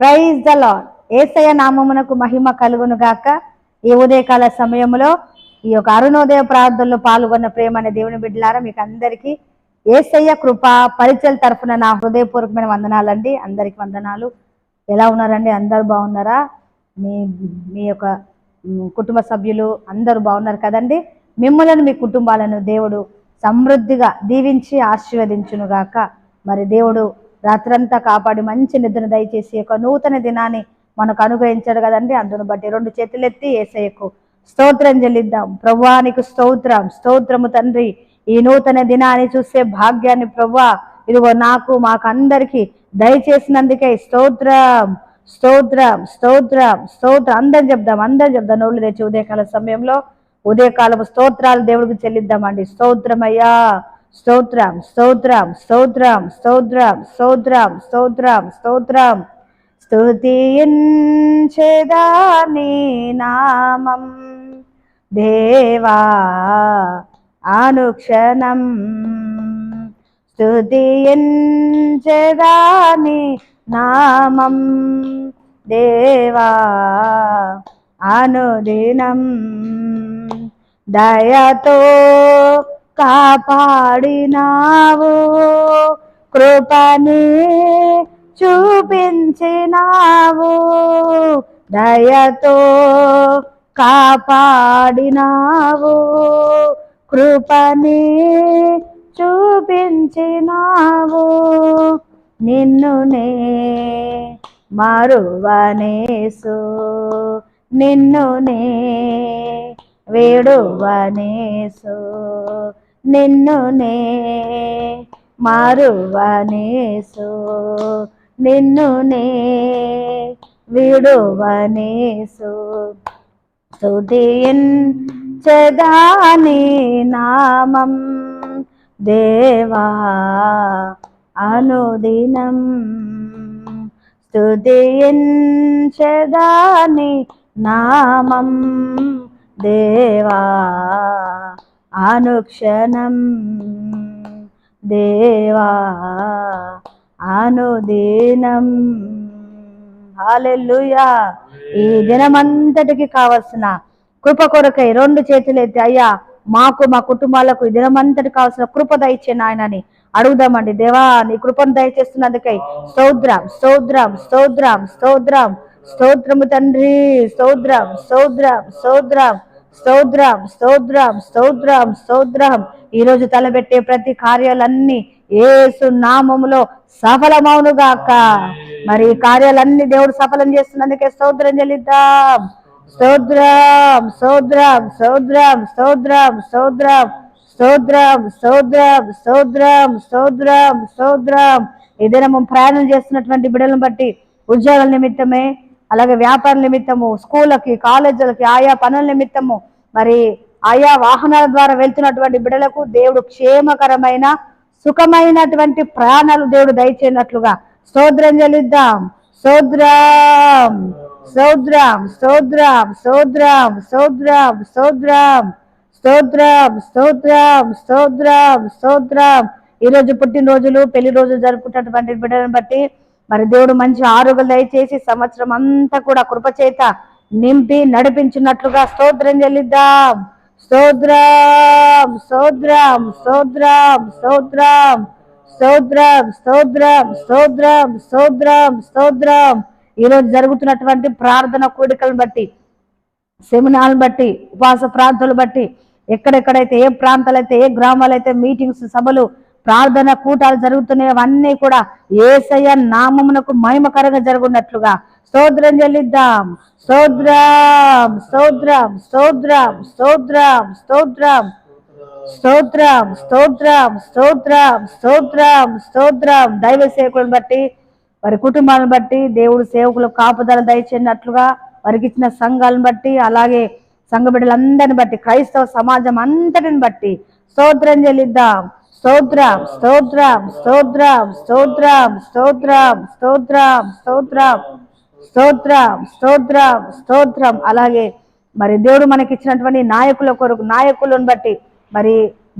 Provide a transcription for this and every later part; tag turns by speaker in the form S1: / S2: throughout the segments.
S1: Praise the lord ఏసయ నామమునకు మహిమ కలుగును గాక. ఈ ఉదయకాల సమయంలో ఈ యొక్క అరుణోదయ ప్రార్థనలో పాల్గొన్న ప్రేమ అనే దేవుని బిడ్డలారా మీకు అందరికీ ఏసయ్య కృప పరిచయ తరఫున నా హృదయపూర్వకమైన వందనాలండి. అందరికి వందనాలు. ఎలా ఉన్నారండి? అందరు బాగున్నారా? మీ మీ యొక్క కుటుంబ సభ్యులు అందరూ బాగున్నారు కదండి. మిమ్మల్ని మీ కుటుంబాలను దేవుడు సమృద్ధిగా దీవించి ఆశీర్వదించును గాక. మరి దేవుడు రాత్రంతా కాపాడి మంచి నిద్ర దయచేసి ఒక నూతన దినాన్ని మనకు అనుగ్రహించాడు కదండి. అందును బట్టి రెండు చేతులెత్తి ఏసయ్యకు స్తోత్రం చెల్లిద్దాం. ప్రభువానికి స్తోత్రం. స్తోత్రము తండ్రి. ఈ నూతన దినాన్ని చూసే భాగ్యాన్ని ప్రభువా ఇదిగో నాకు మాకందరికి దయచేసినందుకే స్తోత్రం. స్తోత్రం స్తోత్రం స్తోత్రం. అందరం చెప్దాం అందరం చెప్దాం. నోళ్ళు తెచ్చి ఉదయకాల సమయంలో ఉదయకాలపు స్తోత్రాలు దేవుడికి చెల్లిద్దామండి. స్తోత్రమయ్యా. స్తోత్రం స్తోత్రం స్తోత్రం స్తోత్రం స్తోత్రం స్తోత్రం స్తోత్రం. స్తుతించేదాని నామం. దేవా అనుక్షణం. స్తుతించేదాని నామం. దేవా అనుదినం. దయతో కాపాడినావు. కృపని చూపించినావు. దయతో కాపాడినావు. కృపని చూపించినావు. నిన్నునే మరువనేసు. నిన్నునే వేడువనేసు. నిన్నునే మారువనేసు నిన్నునే విడువనేసు. స్తుతియన్ చదాని నామం దేవా అనుదినం. స్తుతియన్ చదాని నామం దేవా అనుక్షణం. దేవా అనుదీనం. హాలెల్లుయా. ఈ దినమంతటికి కావలసిన కృప కొరకై రెండు చేతులు ఎత్తి అయ్యా మాకు మా కుటుంబాలకు ఈ దినమంతటి కావాల్సిన కృప దయచే నాయనని అడుగుదామండి. దేవా నీ కృపను దయచేస్తున్నందుకై స్తోత్రం స్తోత్రం స్తోత్రం స్తోత్రం. స్తోత్రము తండ్రి స్తోత్రం స్తోత్రం స్తోత్రం. స్తోత్రం స్తోత్రం స్తోత్రం స్తోత్రం. ఈ రోజు తలబెట్టే ప్రతి కార్యాలన్నీ ఏసు నామములో సఫలమవునుగాక మరి ఈ కార్యాలన్నీ దేవుడు సఫలం చేస్తున్నందుకే స్తోత్రం చెల్లిద్దాం. స్తోత్రం స్తోత్రం స్తోత్రం స్తోత్రం స్తోత్రం. స్తోత్రం స్తోత్రం స్తోత్రం స్తోత్రం స్తోత్రం. ఈ దినము ప్రయాణం చేస్తున్నటువంటి బిడలను బట్టి ఉద్యోగాల నిమిత్తమే అలాగే వ్యాపార నిమిత్తము స్కూళ్ళకి కాలేజీలకి ఆయా పనుల నిమిత్తము మరి ఆయా వాహనాల ద్వారా వెళ్తున్నటువంటి బిడలకు దేవుడు క్షేమకరమైన సుఖమైనటువంటి ప్రాణాలు దేవుడు దయచేయనట్లుగా సోద్రం చెల్లిద్దాం. సోద్రం సోద్రం సోద్రం సోద్రం సోద్రం సోద్రం స్తోద్రం స్తోద్రం స్తోద్రం స్తోద్రం ఈరోజు పుట్టినరోజులు పెళ్ళి రోజులు జరుపుకున్నటువంటి బిడ్డలను బట్టి మరి దేవుడు మంచి ఆరోగ్యం దయచేసి సంవత్సరం అంతా కూడా కృపచేత నింపి నడిపించినట్లుగా స్తోత్రం చెల్లిద్దాం. స్తోత్రం స్తోత్రం స్తోత్రం స్తోత్రం స్తోత్రం స్తోత్రం స్తోత్రం స్తోత్రం స్తోత్రం. ఈరోజు జరుగుతున్నటువంటి ప్రార్థన కూడికలను బట్టి సెమినార్లు బట్టి ఉపవాస ప్రాంతాలు బట్టి ఎక్కడెక్కడైతే ఏ ప్రాంతాలైతే ఏ గ్రామాలైతే మీటింగ్స్ సభలు ప్రార్థన కూటాలు జరుగుతున్నవన్నీ అవన్నీ కూడా ఏసయ్య నామమునకు మహిమకరంగా జరుగున్నట్లుగా. స్తోత్రం చెల్లిద్దాం. స్తోత్రం స్తోత్రం స్తోత్రం స్తోత్రం స్తోత్రం. స్తోత్రం స్తోత్రం స్తోత్రం స్తోత్రం స్తోత్రం. దైవ సేవకులను బట్టి వారి కుటుంబాలను బట్టి దేవుడు సేవకులు కాపుదల దయచేసినట్లుగా వారికి ఇచ్చిన సంఘాలను బట్టి అలాగే సంఘ బిడ్డలందరిని బట్టి క్రైస్తవ సమాజం అంతటిని బట్టి స్తోత్రం చెల్లిద్దాం. స్తోత్రం స్తోత్రం స్తోత్రం స్తోత్రం స్తోత్రం స్తోత్రం స్తోత్రం స్తోత్రం స్తోత్రం స్తోత్రం. అలాగే మరి దేవుడు మనకి ఇచ్చినటువంటి నాయకుల కొరకు నాయకులను బట్టి మరి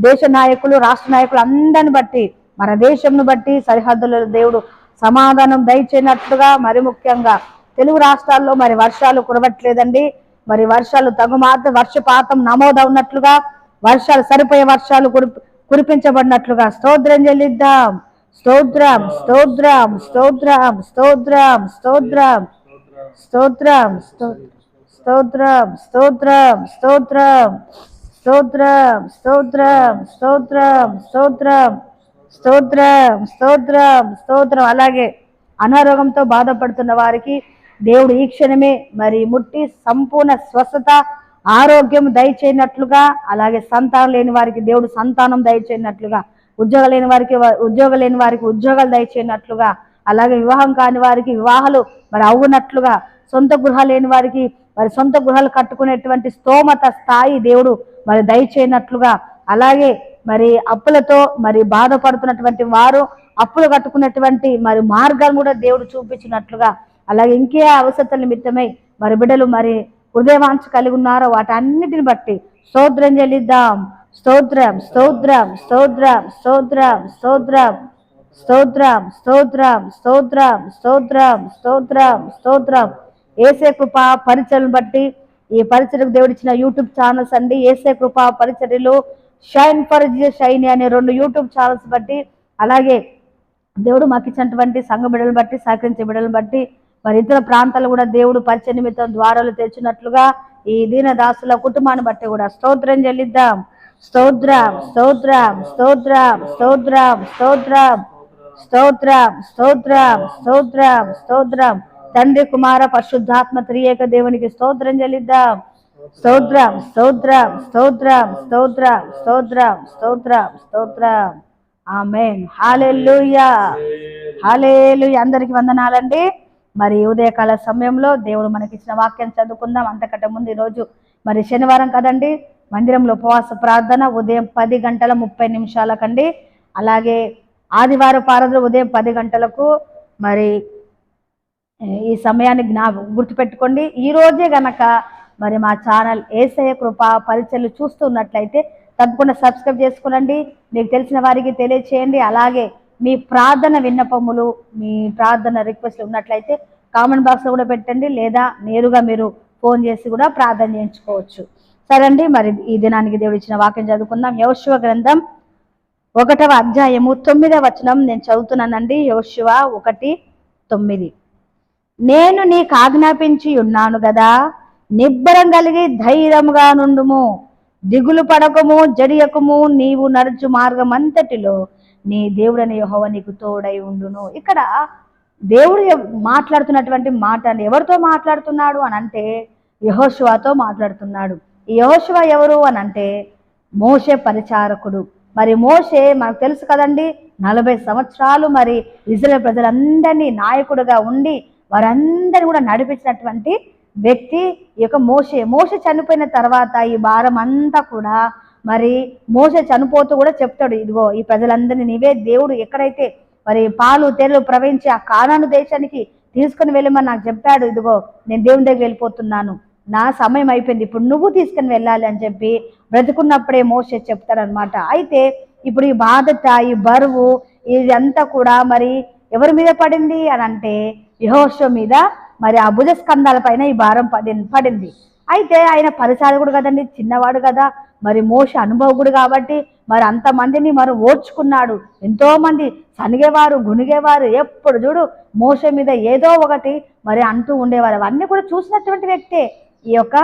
S1: దేశ నాయకులు రాష్ట్ర నాయకులు అందరిని బట్టి మన దేశంను బట్టి సరిహద్దులలో దేవుడు సమాధానం దయచేయనట్లుగా మరి ముఖ్యంగా తెలుగు రాష్ట్రాల్లో మరి వర్షాలు కురవట్లేదండి. మరి వర్షాలు తగు మాత్రం వర్షపాతం నమోదవున్నట్లుగా వర్షాలు సరిపోయే వర్షాలు కురి కురిపించబడినట్లుగా స్తోత్రం చెల్లిద్దాం స్తోత్రం స్తోత్రం స్తోత్రం స్తోత్రం స్తోత్రం స్తోత్రం స్తోత్రం స్తోత్రం స్తోత్రం స్తోత్రం స్తోత్రం స్తోత్రం స్తోత్రం స్తోత్రం స్తోత్రం స్తోత్రం అలాగే అనారోగ్యంతో బాధపడుతున్న వారికి దేవుడు ఈ క్షణమే మరి ముట్టి సంపూర్ణ స్వస్థత ఆరోగ్యం దయచేయనట్లుగా అలాగే సంతానం లేని వారికి దేవుడు సంతానం దయచేయనట్లుగా ఉద్యోగం లేని వారికి ఉద్యోగం లేని వారికి ఉద్యోగాలు దయచేయనట్లుగా అలాగే వివాహం కాని వారికి వివాహాలు మరి అవునట్లుగా సొంత గృహాలు లేని వారికి మరి సొంత గృహాలు కట్టుకునేటువంటి స్తోమత స్థాయి దేవుడు మరి దయచేయనట్లుగా అలాగే మరి అప్పులతో మరి బాధపడుతున్నటువంటి వారు అప్పులు కట్టుకున్నటువంటి మరి మార్గాలు కూడా దేవుడు చూపించినట్లుగా అలాగే ఇంకే అవసరతల నిమిత్తమై మరి బిడ్డలు మరి హృదయవాంఛ కలిగి ఉన్నారో వాటన్నిటిని బట్టి స్తోత్రం చెల్లిద్దాం స్తోత్రం స్తోత్రం స్తోత్రం స్తోత్రం స్తోత్రం స్తోత్రం స్తోత్రం స్తోత్రం స్తోత్రం స్తోత్రం స్తోత్రం ఏసే కృప పరిచయను బట్టి ఈ పరిచయకు దేవుడిచ్చిన యూట్యూబ్ ఛానల్స్ అండి ఏసే కృప పరిచర్యలు షైన్ ఫర్ షైన్ అనే రెండు యూట్యూబ్ ఛానల్స్ బట్టి అలాగే దేవుడు మాకు ఇచ్చినటువంటి సంఘ బిడ్డలను బట్టి సహకరించే బిడ్డలను బట్టి మరి ఇతర ప్రాంతాలు కూడా దేవుడు పరిచయ నిమిత్తం ద్వారాలు తెచ్చినట్లుగా ఈ దీన దాసుల కుటుంబాన్ని బట్టి కూడా స్తోత్రం చెల్లిద్దాం స్తోత్రం స్తోత్రం స్తోత్రం స్తోత్రం స్తోత్రం స్తోత్రం స్తోత్రం స్తోత్రం స్తోత్రం తండ్రి కుమార పరిశుద్ధాత్మ త్రియేక దేవునికి స్తోత్రం చెల్లిద్దాం స్తోత్రం స్తోత్రం స్తోత్రం స్తోత్రం స్తోత్రం స్తోత్రం స్తోత్రం ఆమెన్ హాలెలూయా హాలేలు అందరికి వందనాలండి మరి ఉదయకాల సమయంలో దేవుడు మనకి ఇచ్చిన వాక్యం చదువుకుందాం. అంతకంటే ముందు ఈరోజు మరి శనివారం కదండి మందిరంలో ఉపవాస ప్రార్థన ఉదయం పది గంటల ముప్పై నిమిషాలకండి. అలాగే ఆదివారం పారదులు ఉదయం పది గంటలకు మరి ఈ సమయాన్ని జ్ఞా గుర్తుపెట్టుకోండి. ఈరోజే గనక మరి మా ఛానల్ ఏసయ కృప పరిచయలు చూస్తున్నట్లయితే తప్పకుండా సబ్స్క్రైబ్ చేసుకోనండి. మీకు తెలిసిన వారికి తెలియచేయండి. అలాగే మీ ప్రార్థన విన్నపములు మీ ప్రార్థన రిక్వెస్ట్లు ఉన్నట్లయితే కామెంట్ బాక్స్లో కూడా పెట్టండి లేదా నేరుగా మీరు ఫోన్ చేసి కూడా ప్రార్థన చేయించుకోవచ్చు. సరే అండి మరి ఈ దినానికి దేవుడు ఇచ్చిన వాక్యం చదువుకుందాం. యోశువ గ్రంథం ఒకటవ అధ్యాయము తొమ్మిదవ వచనం నేను చదువుతున్నానండి. యోశువ ఒకటి తొమ్మిది. నేను నీకు ఆజ్ఞాపించి ఉన్నాను కదా నిబ్బరం కలిగి ధైర్యంగా నుండుము. దిగులు పడకము జడియకము నీవు నడుచు మార్గం అంతటిలో నీ దేవుడని యహోవ నీకు తోడై ఉండును. ఇక్కడ దేవుడు మాట్లాడుతున్నటువంటి మాట ఎవరితో మాట్లాడుతున్నాడు అని అంటే యహోశివాతో మాట్లాడుతున్నాడు. యహోశివ ఎవరు అని అంటే మోషే పరిచారకుడు. మరి మోషే మనకు తెలుసు కదండి నలభై సంవత్సరాలు మరి ఇజ్రాయల్ ప్రజలందరినీ నాయకుడుగా ఉండి వారందరినీ కూడా నడిపించినటువంటి వ్యక్తి ఈ యొక్క మోషే. మోస చనిపోయిన తర్వాత ఈ భారం అంతా కూడా మరి మోస చనిపోతూ కూడా చెప్తాడు ఇదిగో ఈ ప్రజలందరినీ నీవే దేవుడు ఎక్కడైతే మరి పాలు తేలు ప్రవహించి ఆ కానాను దేశానికి తీసుకుని వెళ్ళమని నాకు చెప్పాడు ఇదిగో నేను దేవుని దగ్గర వెళ్ళిపోతున్నాను నా సమయం అయిపోయింది ఇప్పుడు నువ్వు తీసుకుని వెళ్ళాలి అని చెప్పి బ్రతుకున్నప్పుడే మోస చెప్తాడనమాట అయితే ఇప్పుడు ఈ బాధ్యత ఈ బరువు ఇదంతా కూడా మరి ఎవరి మీద పడింది అని అంటే యహోషో మీద మరి ఆ భుజ స్కంధాల పైన ఈ భారం పడి పడింది. అయితే ఆయన పరిచారకుడు కదండి చిన్నవాడు కదా. మరి మోష అనుభవకుడు కాబట్టి మరి అంతమందిని మరి ఓర్చుకున్నాడు. ఎంతోమంది సనిగేవారు గునిగేవారు ఎప్పుడు చూడు మోస మీద ఏదో ఒకటి మరి అంటూ ఉండేవారు. అవన్నీ కూడా చూసినటువంటి వ్యక్తే ఈ యొక్క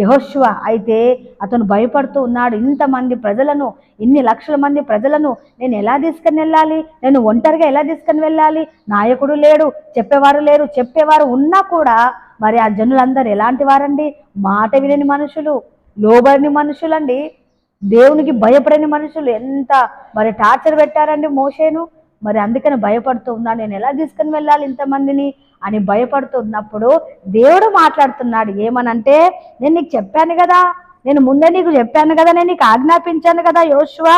S1: యహోశివ అయితే అతను భయపడుతూ ఉన్నాడు ఇంతమంది ప్రజలను ఇన్ని లక్షల మంది ప్రజలను నేను ఎలా తీసుకుని వెళ్ళాలి? నేను ఒంటరిగా ఎలా తీసుకుని వెళ్ళాలి? నాయకుడు లేడు చెప్పేవారు లేరు చెప్పేవారు ఉన్నా కూడా మరి ఆ జనులందరూ ఎలాంటి వారండి? మాట వినని మనుషులు లోబడిని మనుషులండి. దేవునికి భయపడని మనుషులు. ఎంత మరి టార్చర్ పెట్టారండి మోషేను? మరి అందుకని భయపడుతూ ఉన్నాను నేను ఎలా తీసుకుని వెళ్ళాలి ఇంతమందిని అని భయపడుతున్నప్పుడు దేవుడు మాట్లాడుతున్నాడు. ఏమనంటే నేను నీకు చెప్పాను కదా నేను ముందే నీకు చెప్పాను కదా నేను నీకు ఆజ్ఞాపించాను కదా యోశువా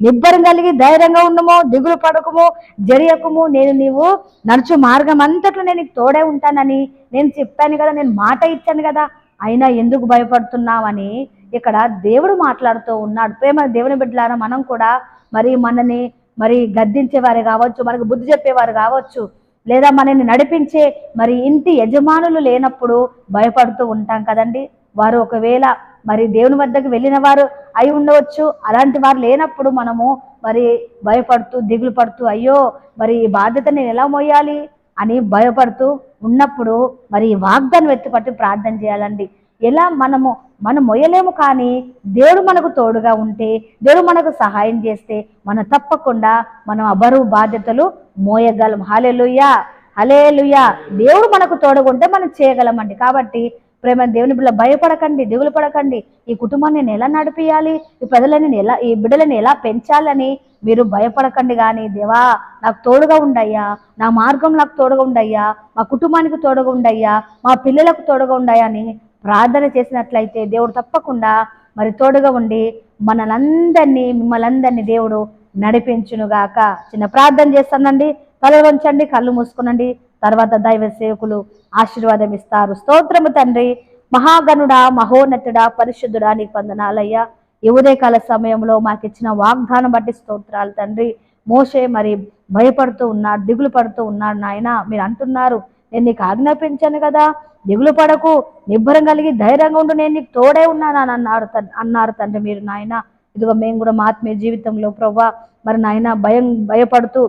S1: నిబ్బరం కలిగి ధైర్యంగా ఉండము దిగులు పడకము జరియకము. నేను నీవు నడుచు మార్గం అంతట్లో నేను తోడే ఉంటానని నేను చెప్పాను కదా నేను మాట ఇచ్చాను కదా. అయినా ఎందుకు భయపడుతున్నావని ఇక్కడ దేవుడు మాట్లాడుతూ ఉన్నాడు. ప్రేమ దేవుని బిడ్డలారా మనం కూడా మరి మనని మరి గద్దించేవారు కావచ్చు మనకు బుద్ధి చెప్పేవారు కావచ్చు లేదా మనల్ని నడిపించే మరి ఇంటి యజమానులు లేనప్పుడు భయపడుతూ ఉంటాం కదండి. వారు ఒకవేళ మరి దేవుని వద్దకు వెళ్ళిన వారు అయి ఉండవచ్చు. అలాంటి వారు లేనప్పుడు మనము మరి భయపడుతూ దిగులు పడుతూ అయ్యో మరి ఈ బాధ్యత నేను ఎలా మోయాలి అని భయపడుతూ ఉన్నప్పుడు మరి ఈ వాగ్దాన్ని ఎత్తుపట్టి ప్రార్థన చేయాలండి. ఎలా మనము మనం మొయ్యలేము కానీ దేవుడు మనకు తోడుగా ఉంటే దేవుడు మనకు సహాయం చేస్తే మనం తప్పకుండా మనం అబరువు బాధ్యతలు మోయగలం. హలెలుయా హలేలుయా దేవుడు మనకు తోడుగా ఉంటే మనం చేయగలమండి. కాబట్టి ప్రేమ దేవుని బిడ్డ భయపడకండి దిగులు పడకండి. ఈ కుటుంబాన్ని నేను ఎలా నడిపియాలి? ఈ ప్రజలని నేను ఎలా ఈ బిడ్డలని ఎలా పెంచాలని? మీరు భయపడకండి కానీ దేవా నాకు తోడుగా ఉండయ్యా. నా మార్గం నాకు తోడుగా ఉండయ్యా. మా కుటుంబానికి తోడుగా ఉండయ్యా. మా పిల్లలకు తోడుగా ఉండయ్యా అని ప్రార్థన చేసినట్లయితే దేవుడు తప్పకుండా మరి తోడుగా ఉండి మనలందరినీ మిమ్మల్ని అందరినీ దేవుడు నడిపించునుగాక. చిన్న ప్రార్థన చేస్తానండి. తల వంచండి కళ్ళు మూసుకునండి. తర్వాత దైవ సేవకులు ఆశీర్వాదం ఇస్తారు. స్తోత్రము తండ్రి మహాగణుడా మహోన్నతుడా పరిశుద్ధుడా నీకు వందనాలయ్యా. ఈ ఉదయకాల సమయంలో మాకు ఇచ్చిన వాగ్దానం బట్టి స్తోత్రాలు తండ్రి. మోషే మరి భయపడుతూ ఉన్నాడు దిగులు పడుతూ ఉన్నాడు నాయన. మీరు అంటున్నారు నేను నీకు ఆజ్ఞాపించాను కదా. దిగులు పడకు నిబ్బరం కలిగి ధైర్యంగా ఉండు నేను నీకు తోడే ఉన్నాను అని అన్నారు అన్నారు తండ్రి మీరు నాయన. ఇదిగో మేము కూడా మా ఆత్మీయ జీవితంలో ప్రవ్వా. మరి నాయన భయం భయపడుతూ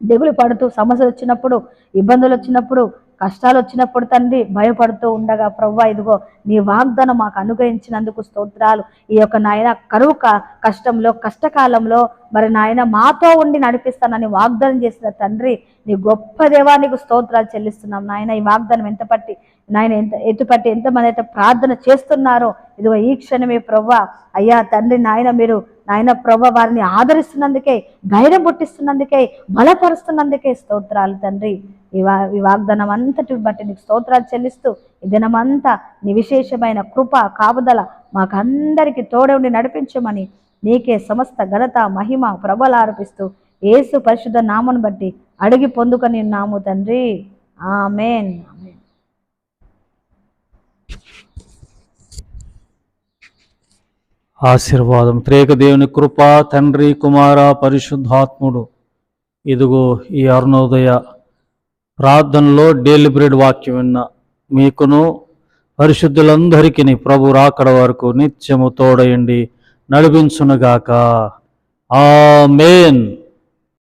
S1: దిగులు పడుతూ సమస్యలు వచ్చినప్పుడు ఇబ్బందులు వచ్చినప్పుడు కష్టాలు వచ్చినప్పుడు తండ్రి భయపడుతూ ఉండగా ప్రవ్వా ఇదిగో నీ వాగ్దానం మాకు అనుగ్రహించినందుకు స్తోత్రాలు. ఈ యొక్క నాయన కరువు కష్టంలో కష్టకాలంలో మరి నాయన మాతో ఉండి నడిపిస్తానని వాగ్దానం చేసిన తండ్రి నీ గొప్ప దేవానికి స్తోత్రాలు చెల్లిస్తున్నాం. నాయన ఈ వాగ్దానం ఎంత పట్టి నాయన ఎంత ఎత్తుపట్టి ఎంతమంది అయితే ప్రార్థన చేస్తున్నారో ఇదిగో ఈ క్షణమే ప్రవ్వా. అయ్యా తండ్రి నాయన మీరు నాయన ప్రభ వారిని ఆదరిస్తున్నందుకే ధైర్యం పుట్టిస్తున్నందుకే బలపరుస్తున్నందుకే స్తోత్రాలు తండ్రి. ఈ వా ఈ వాగ్దానం అంతటి బట్టి నీకు స్తోత్రాలు చెల్లిస్తూ ఈ దినమంతా నీ విశేషమైన కృప కాపుదల మాకందరికి తోడే ఉండి నడిపించమని నీకే సమస్త ఘనత మహిమ ప్రభలు ఆరోపిస్తూ ఏసు పరిశుద్ధ నామను బట్టి అడిగి పొందుకొని నాము తండ్రి. ఆమెన్ ఆమెన్
S2: ఆశీర్వాదం. త్రేక దేవుని కృప తండ్రి కుమార పరిశుద్ధాత్ముడు. ఇదిగో ఈ అరుణోదయ ప్రార్థనలో డైలీ బ్రెడ్ వాక్యం విన్న మీకును పరిశుద్ధులందరికీ ప్రభు రాకడ వరకు నిత్యము తోడయండి నడిపించునుగాక. మెయిన్